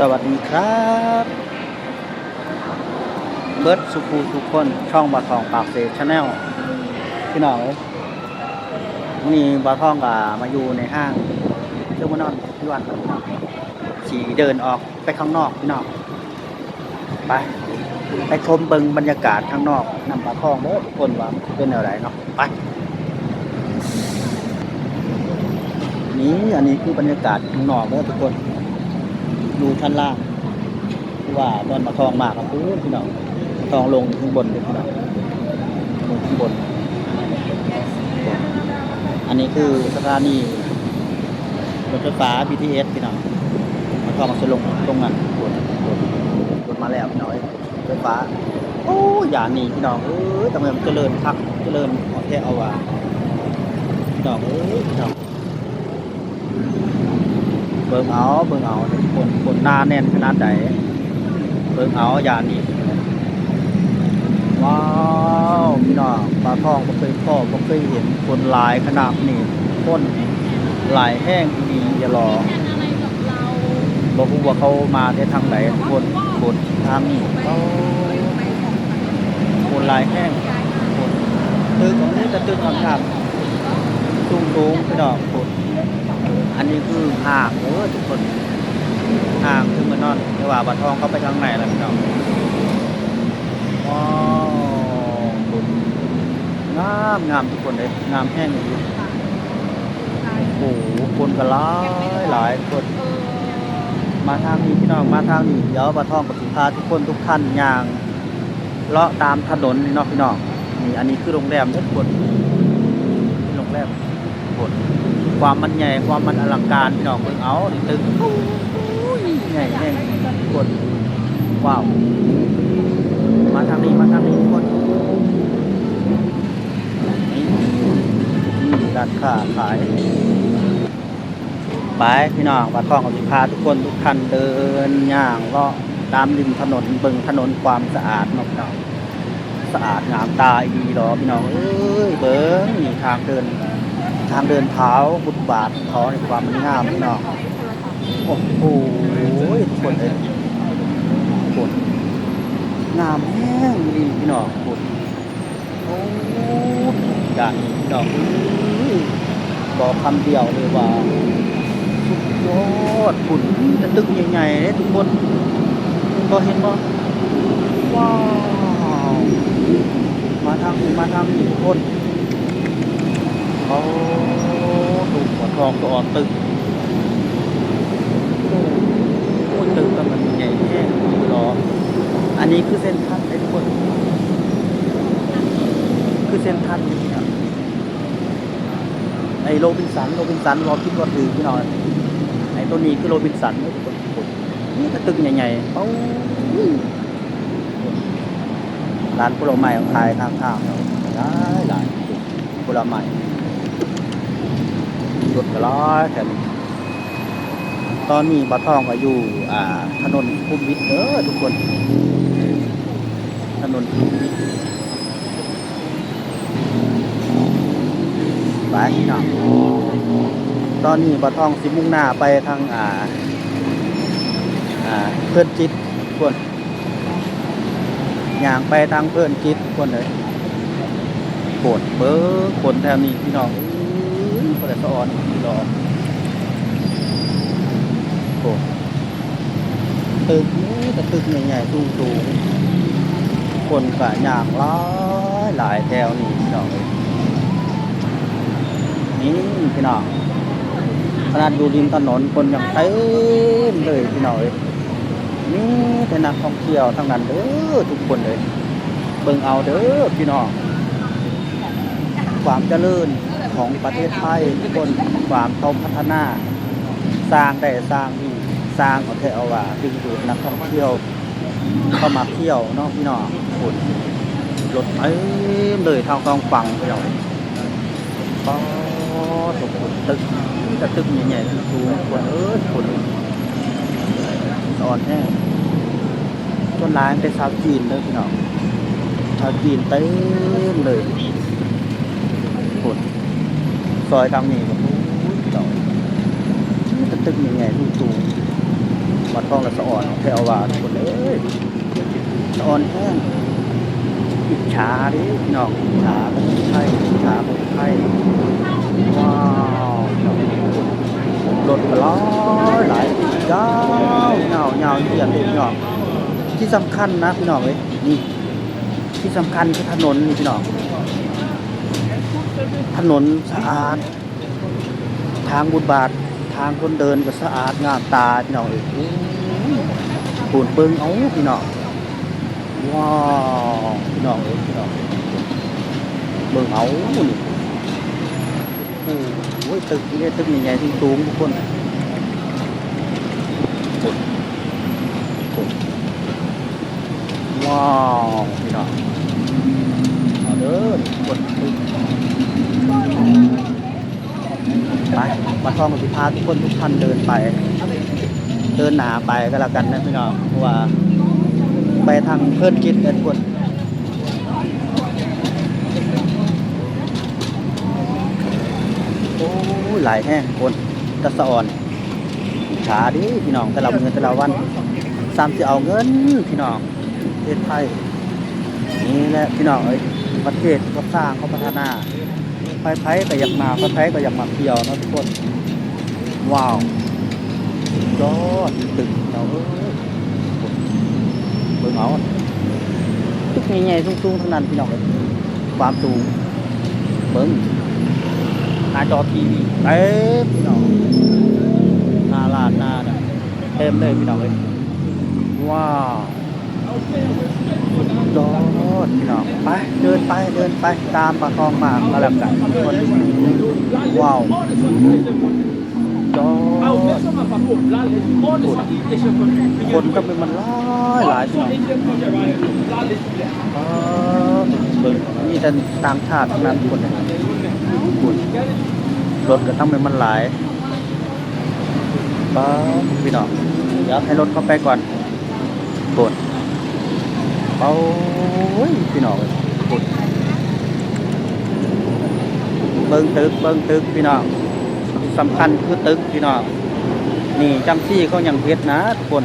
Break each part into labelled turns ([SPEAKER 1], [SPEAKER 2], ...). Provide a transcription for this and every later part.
[SPEAKER 1] สวัสดีครับ เบิร์ดสุภูทุกคนช่องบาทองปากเซชแนลพี่น้องเอ้ยวันนี้บาทองก็มาอยู่ในห้างเจ้ามานอนที่วันสีเดินออกไปข้างนอกพี่น้องไปไปชมเบิงบรรยากาศข้างนอกนำบาทองเด้อทุกคนว่าเป็นอะไรเนาะไปนี่อันนี้คือบรรยากาศข้างนอกเด้อทุกคน ดูชั้นล่างว่าตอนมาทองมากครับพี่น้องทองลงข้างบนพี่น้องลงข้างบน อันนี้คือสถานีรถไฟฟ้า BTS พี่น้องมาทองมาจะลงตรงนั้นกดกดกดมาแล้วพี่น้อยรถไฟฟ้าโอ้ยอย่าหนีพี่น้องเอ้ยทำไมมันเจริญคักเจริญเอแค่เอาว่าพี่น้องเอ้ยพี่น้อง เบิ่งเอาเบิ่งเอาคนคนหน้าแน่นขนาดไหนเบิ่งเอาอย่าหนีว้าวพี่น้องปลาทองบ่เคยพ่อบ่เคยเห็นคนหลายขนาดนี้คนหลายแห้งดีอย่ารอ
[SPEAKER 2] แทนอกบเรา
[SPEAKER 1] บ่ฮู้ว่าเขามาแต่ทางไหนคนคนทางนี้เขาคนหลายแห้งคนตึกของนี้จะตึกข้างๆสูงๆพี่น้องคน อันนี้คือห่างเด้อทุกคนทางขึ้นมานอนไม่ว่าบัตรทองเขาไปทางไหนล่ะพี่น้องว้าวคุณงามงามทุกคนเลยงามแห้งเลยโอ้โหคนก็หลายหลายคน มาทางนี้พี่น้องมาทางนี้เดี๋ยวบัตรทองกับสิพาทุกคนทุกท่านย่างเลาะตามถนนนี่เนาะพี่น้องนี่อันนี้คือโรงแรมทุกคนโรงแรมทุกคน ความมันใหญ่ความมันอลังการพี่น้องเบิ่งเอานี่ตึกโอ้ยใหญ่แห้งกดว้าวมาทางนี้มาทางนี้ทุกคนนี่ร้านค้าขายไปพี่น้องวัดทองกับสิพาทุกคนทุกท่านเดินย่างเลาะตามริมถนนเบิ่งถนนความสะอาดนาะพี่น้องสะอาดงามตาอีดีหรอพี่น้องเอ้ยเบิ่งนี่ทางเดิน ทางเดินเท้าบุตบาทเขาในความมันงามพี่น้อโอ้โหคนเลยคนงามแห้งดีพี่น้องทุกคนโอ้ด่านนี้พี่น้องบอกคำเดียวเลยว่าสุดยอดฝุ่นจะตึกใหญ่ๆเลยทุกคนก็เห็นบ่ว้าวมาทางนี้มาทางนี้ทุกคนเขา ถูกหัวทองตัวอ่อตึกโอ้ตึกก็มันใหญ่แห้งรออันนี้คือเส้นทันไอ้ทุกคน คือเส้นทันนี่ครับไอ้โรบินสันโรบินสันรอคิดว่าถือพี่น้อยไอ้ตัวนี้คือโรบินสันทุกคนนี่ก็ตึกใหญ่ๆเอ้าร้านผลไม้ขายข้างๆหลายหลายผลไม้ รถก็ร้อยแถมตอนนี้บัตรทองก็อยู่อ่า ถนนคุมวิทเออทุกคน ถนนคุมวิทไปพี่น้องตอนนี้บัตรทองสิมุ่งหน้าไปทางอ่า อ่า เพื่อนจิตทุกคนอย่างไปทางเพื่อนจิตทุกคนเลยโกดเบอร์คนแถวนี้พี่น้อง อื้อคนละสะออนพี่น้อโอ้ตึกนี้แต่ตึกใหญ่ๆสูงสูงๆคนก็อยากหลายหลายแถวนี่พี่น้องเอ้ยนี่พี่น้องขนาดอยู่ริมถนนคนยังเต็มเลยพี่น้องเอ้ยนี่แต่นักท่องเที่ยวทั้งนั้นเด้อทุกคนเลยเบิ่งเอาเด้อพี่น้องความเจริญ ของประเทศไทยทุกคนความเขาพัฒนา สร้างได้สร้างนี่สร้างเอาเทเอาว่าดึงดูดนักท่องเที่ยวเข้ามาเที่ยวเนาะพี่น้องคุณรถเต็มเลยทางกองฟังพี่น้องป้อตกคนตึกจะตึกใหญ่ๆสูงคนเอ้ยคนสอนแน่ต้นร้านเป็นชาวจีนเลยพี่น้องชาวจีนเต็มเลย ซอยทางนี้ก็โอ้ยพี่น้องตึกตึกยังไงลูกตูวัดทองและสะอ่อนแถวว่าทุกคนเอ้ยสะอ่อนแห้งอิจฉาดิพี่น้องอิจฉาคนไทยอิจฉาคนไทยว้าวรถก็ร้อหลายยาวเงาเงาเยี่ยมเลยพี่น้องที่สำคัญนะพี่น้องเอ้ยนี่ที่สำคัญคือถนนนี่พี่น้อง ถนนสะอาด ทางบุญบาท ทางคนเดินก็สะอาดงามตาพี่น้องเอ้ยปูนเบิ่งเอาพี่น้องว้าวพี่น้องเอ้ยพี่น้องเบิ่งเอานี่โอ้ยตึกนี่ตึกใหญ่ๆที่สูงทุกคนว้าวพี่น้องเอาเด้อกดตึก ไปมาท่องกับพิพาทุกคนทุกท่านเดินไป เดินหนาไปก็แล้วกันนะพี่น้องเพราะว่า ไปทางเพื่อนกินกันกคนโอ้หลายแห้งคนตะสออนขาดิพี่น้องแต่ละเงินแต่ละวันสามจะเอาเงินพี่น้องประเทศไทยนี่แหละพี่น้องเอ้ยประเทศเขาสร้างเขาพัฒนา ไฟไผ่ก็อยากมาไฟไผ่ก็อยากมาเที่ยวนะทุกคน ว้าว ยอดตึกเราเอ้ยเบิ่งเอาตึกใหญ่ๆสูงๆทั้งนั้นพี่น้องเอ้ยความสูง เบิ่งหน้าจอทีวีเต็มพี่น้องหน้าลาดหน้าเต็มเลยพี่น้องเอ้ยว้าว อดพี่น้องไปเดินไปเดินไปตามปลาทองมาก็แล้วกันทุกคนว้าวยอคนก็เป็นมันหลายหลายพี่น้อง
[SPEAKER 2] Lá, deixa eu ver.
[SPEAKER 1] อ๋อเบิ่งนี่แต่ต่างชาติทั้งนั้นคนคุณรถก็ต้องเป็นมันหลายป้าพี่น้องเดี๋ยวให้รถเข้าไปก่อนกด เอาเว้ยพี่น้องเบิ่งตึกเบิ่งตึกพี่น้องสำคัญคือตึกพี่น้องนี่จำซี่เขายังเพชรนะทุกคน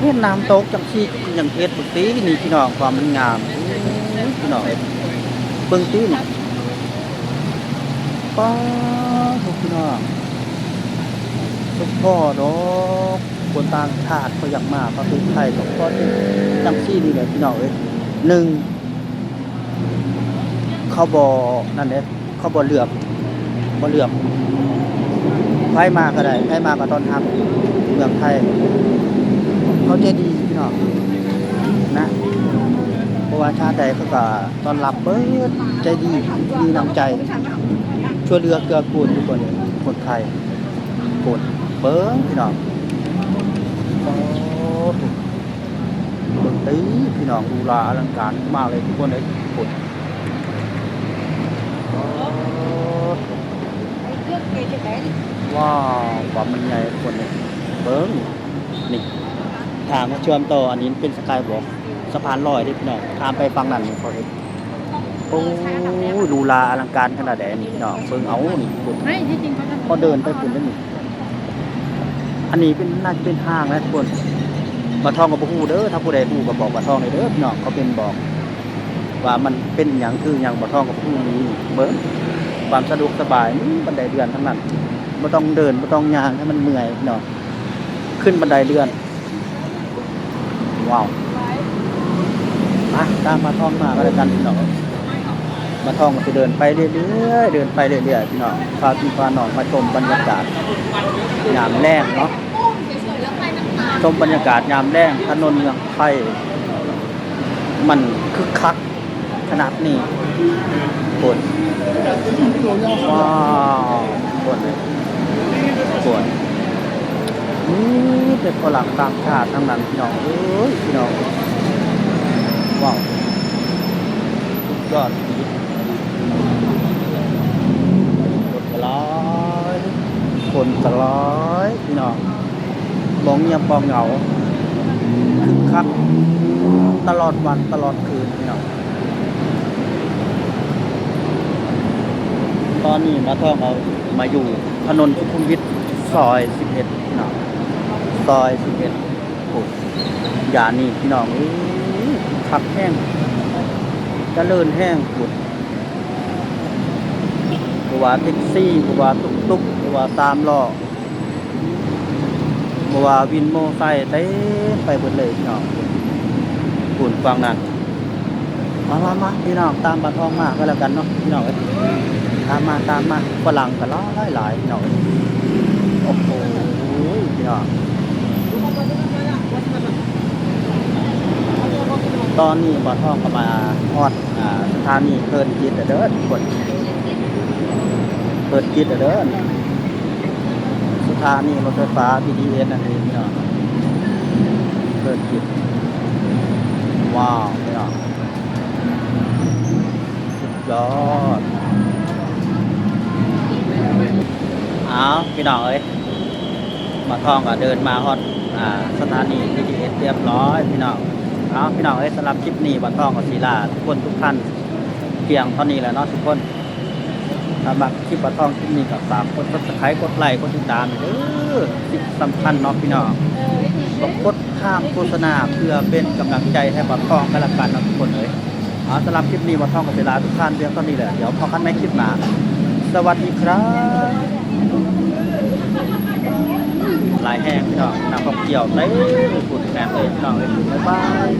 [SPEAKER 1] เวียดนามตกจังซี่อย่างเพชรปกตินี่พี่น้องความมันงามพี่น้องเบิ่งตีนป้าทุกพี่น้องทุกพ่อดอก คนต่างชาติเขาอยากมาประเทศไทยก็เพราะที่จังซี่นี่แหละพี่น้องเอ้ยหนึ่งเขาบ่นั่นเด้เขาบ่เลือกบ่เลือกไผมาก็ได้ไผมาก็ตอนรับเมืองไทยเขาใจดีพี่น้องนะเพราะว่าชาติใดเขาก็ตอนรับเบิดใจดีมีน้ำใจ ช่วยเหลือเกื้อกูลทุกคนเลยคนไทยคนเบิ้งพี่น้อง ดนตรีพี่น้องดูลาอลังการมากเลยทุกคนเลยคนโอ้ว้าวความมันใหญ่ทุกคนเลยเบิ้งนี่ทางมาเชื่อมต่ออันนี้เป็นสกายวอล์กสะพานลอยที่พี่น้องข้ามไปฝั่งนั้นเขาเห็นโอ้ยดูลาอลังการขนาดไหนนี่พี่น้องเบิ่งเอานี่คุณ
[SPEAKER 3] ไม่ที่จริงเขาทำ
[SPEAKER 1] พอเดินไปคุณได้นี่ อันนี้เป็นน่าจะเป็นห้างนะทุกคนปลาทองกับปลาฮูเด้อถ้าผู้ใดฮูก็บอกปลาทองเลยเด้อพี่น้องเขาเป็นบอก ว่ามันเป็นอย่างคืออย่างปลาทองกับปลาฮูนี้เบิ้งความสะดวกสบายนี่บันไดเดือนทั้งนั้นไม่ต้องเดินไม่ต้องย่างให้มันเมื่อยพี่น้องขึ้นบันไดเดือนว้าวมาตามมาท่องมาก็แล้วกันพี่น้อง มาท่องก็จะเดินไปเรื่อยๆเดินไปเรื่อยๆพี่น้องพาพี่พาน้องมาชมบรรยากาศยามแรงเนาะชมบรรยากาศยามแรงถนนเมืองไทยมันคึกคักขนาดนี้ปวดว้าวปวดเลยปวดนี่เป็นฝรั่งต่างชาติทั้งนั้นพี่น้องเอ้ยพี่น้องว้าวสุดยอดรถกระร้อย คนกระร้อยพี่น้องบองเงียบปองเหงาคึกคักตลอดวันตลอดคืนพี่น้องตอนนี้มาท่องเอามาอยู่ถนนสุขุมวิทซอย11พี่น้องซอยสิบเอ็ดโอ้ยานี่พี่น้องเอ้ยขับแห้งจะเลินแห้งปุดบัวาแท็กซี่บัวาตุกตุ๊ก บัวาตามล้อบัวาวินโมไซค์เต้ไปหมดเลยพี่น้องปุ่นฟังนั่นมามามาพี่น้องตามบัตรทองมาก็แล้วกันเนาะพี่น้องตามมาตามมาฝรั่งก็หลายหลายพี่น้องโอ้โหพี่น้องตอนนี้บ่อทองก็มาฮอดอ่าสถานีเพิ่นจิตเด้อทุกคนเพิ่นจิตเด้อ สถานี่รถไฟฟ้า BTS นั่นเองพี่น้องเพิ่นจิตว้าวพี่น้องสุดยอดเอาพี่น้องเอ้ยบ่อทองก็เดินมาฮอดอ่าสถานี BTS เรียบร้อยพี่น้องเอาพี่น้องเอ้ยสำหรับคลิปนี้บัตรทองกับศิลาทุกคนทุกท่านเพียงเท่านี้แหละเนาะทุกคน สำหรับคลิปบัตรทองคลิปนี้กับฝากกดซับสไครต์กดไลค์กดติดตามเด้อสิสำคัญเนาะพี่น้องกดกดข้ามโฆษณาเพื่อเป็นกำลังใจให้บัตรทองกันละกันเนาะทุกคนเอ้ยเอาสำหรับคลิปนี้บัตรทองกับศิลาทุกท่านเพียงเท่านี้แหละเดี๋ยวพอกันในคลิปหน้าสวัสดีครับหลายแห้งพี่น้องนักท่องเที่ยวเต้ฝุ่นแกนเลยพี่น้องเลยบ๊ายบาย